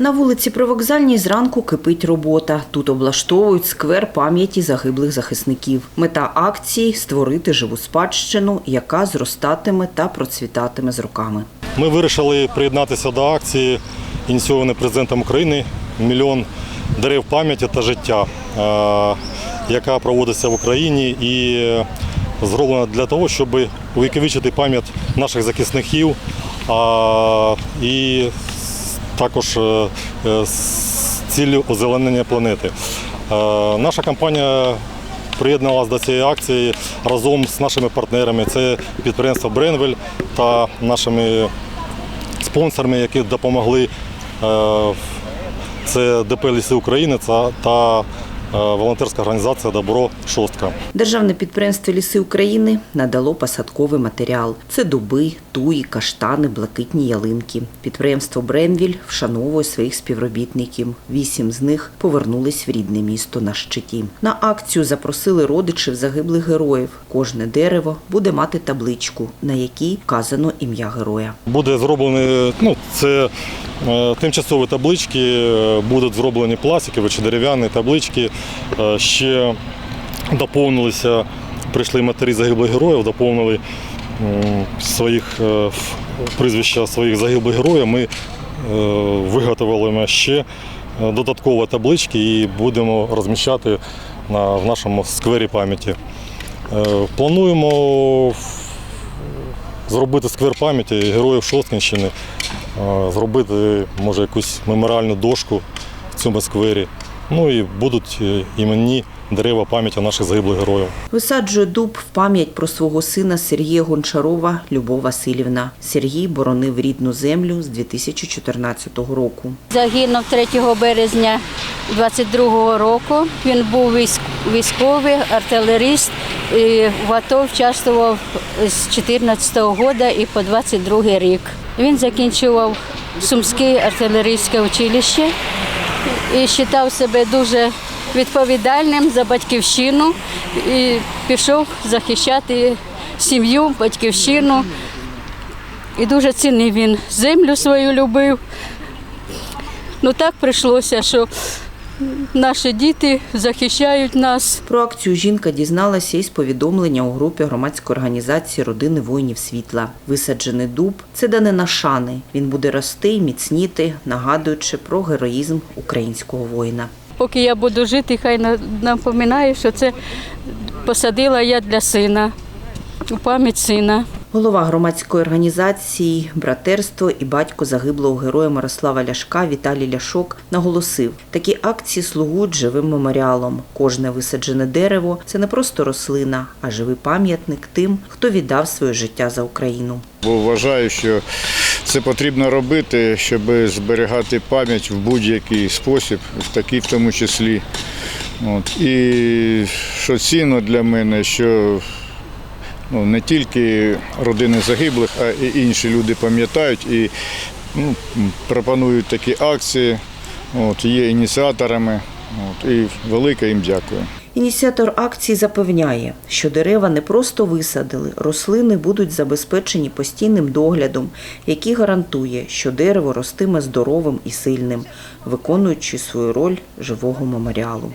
На вулиці Привокзальній зранку кипить робота. Тут облаштовують сквер пам'яті загиблих захисників. Мета акції створити живу спадщину, яка зростатиме та процвітатиме з роками. Ми вирішили приєднатися до акції, ініційованої президентом України Мільйон дерев пам'яті та життя, е, яка проводиться в Україні і зроблена для того, щоб увіковічити пам'ять наших захисників і також е, е, з ціллю озеленення планети. Е, Наша компанія приєдналася до цієї акції разом з нашими партнерами. Це підприємство Бренвель та нашими спонсорами, які допомогли. Це ДП Ліси України та- волонтерська організація Добро Шостка. Державне підприємство Ліси України надало посадковий матеріал. Це дуби, туї, каштани, блакитні ялинки. Підприємство Бренвіль вшановує своїх співробітників. Вісім з них повернулись в рідне місто на щиті. На акцію запросили родичів загиблих героїв. Кожне дерево буде мати табличку, на якій вказано ім'я героя. Буде зроблені, ну, це е, тимчасові таблички, е, будуть зроблені пластикові чи дерев'яні таблички. Е, Ще доповнилися, прийшли матері загиблих героїв, доповнили своїх е, прізвища своїх загиблих героїв. Ми е, виготовили ще е, додаткові таблички і будемо розміщати в нашому сквері пам'яті. Е, Плануємо зробити сквер пам'яті героїв Шосткинщини, зробити може якусь меморіальну дошку в цьому сквері. Ну і будуть е, іменні дерева пам'яті наших загиблих героїв. Висаджує дуб в пам'ять про свого сина Сергія Гончарова Любов Васильівна. Сергій боронив рідну землю з 2014 року. Загинув 3 березня 22-го року. Він був військ- військовий, артилеріст. І в АТО участвував з 14-го року і по 22 рік. Він закінчував Сумське артилерійське училище і вважав себе дуже відповідальним за батьківщину і пішов захищати сім'ю, батьківщину. І дуже цінив він землю свою любив. Ну так прийшлося, що наші діти захищають нас. Про акцію жінка дізналася із повідомлення у групі громадської організації Родини воїнів світла. Висаджений дуб це данина шани. Він буде рости і міцніти, нагадуючи про героїзм українського воїна. Поки я буду жити, хай на- напоминає, що це посадила я для сина, у пам'ять сина. Голова громадської організації Братерство і батько загиблого героя Мирослава Ляшка Віталій Ляшок наголосив, такі акції слугують живим меморіалом. Кожне висаджене дерево це не просто рослина, а живий пам'ятник тим, хто віддав своє життя за Україну. Бо вважаю, що це потрібно робити, щоб зберігати пам'ять в будь-який спосіб, в такий в тому числі. От. І що цінно для мене, що ну, не тільки родини загиблих, а і інші люди пам'ятають і ну, пропонують такі акції, от, є ініціаторами. От, і велике їм дякую. Ініціатор акції запевняє, що дерева не просто висадили, рослини будуть забезпечені постійним доглядом, який гарантує, що дерево ростиме здоровим і сильним, виконуючи свою роль живого меморіалу.